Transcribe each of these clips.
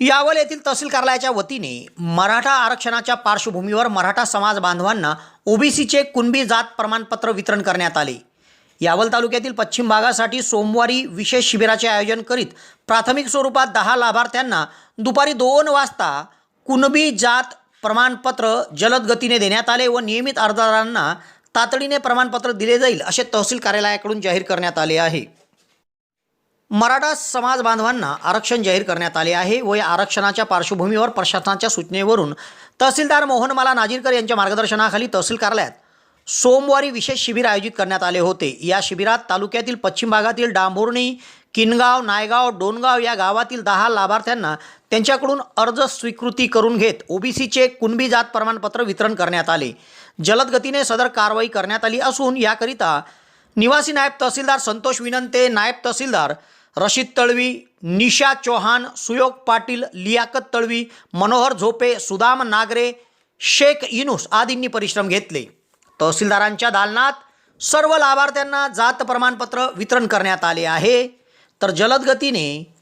यावल येथील तहसील कार्यालयाच्या वतीने मराठा आरक्षणाच्या पार्श्वभूमीवर मराठा समाज बांधवांना ओबीसीचे कुणबी जात प्रमाणपत्र वितरण करण्यात आले. यावल तालुक्यातील पश्चिम भागासाठी सोमवारी विशेष शिबिराचे आयोजन करीत प्राथमिक स्वरूपात दहा लाभार्थ्यांना दुपारी दोन वाजता कुणबी जात प्रमाणपत्र जलद गतीने देण्यात आले व नियमित अर्जदारांना तातडीने प्रमाणपत्र दिले जाईल असे तहसील कार्यालयाकडून जाहीर करण्यात आले आहे. मराठा समाज बांधवांना आरक्षण जाहीर करण्यात आले आहे व या आरक्षणाच्या पार्श्वभूमीवर प्रशासनाच्या सूचनेवरून तहसीलदार मोहनमाला नाजीरकर यांच्या मार्गदर्शनाखाली तहसील कार्यालयात सोमवारी विशेष शिबिर आयोजित करण्यात आले होते. या शिबिरात तालुक्यातील पश्चिम भागातील डांभोर्णी किनगाव नायगाव डोनगाव या गावातील दहा लाभार्थ्यांना त्यांच्याकडून अर्ज स्वीकृती करून घेत ओबीसीचे कुणबी जात प्रमाणपत्र वितरण करण्यात आले. जलद गतीने सदर कारवाई करण्यात आली असून याकरिता निवासी नायब तहसीलदार संतोष विनंते नायब तहसीलदार रशीद तळवी निशा चौहान सुयोग पाटील लियाकत तळवी मनोहर झोपे सुदाम नागरे शेख युनुस आदींनी परिश्रम घेतले. तहसीलदारांच्या दालनात सर्व लाभार्थ्यांना जात प्रमाणपत्र वितरण करण्यात आले आहे. तर जलद गतीने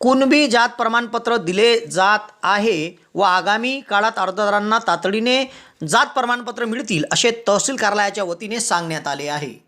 कुणबी जात प्रमाणपत्र दिले जात आहे व आगामी काळात अर्जदारांना तातडीने जात प्रमाणपत्र मिळतील असे तहसील कार्यालयाच्या वतीने सांगण्यात आले आहे.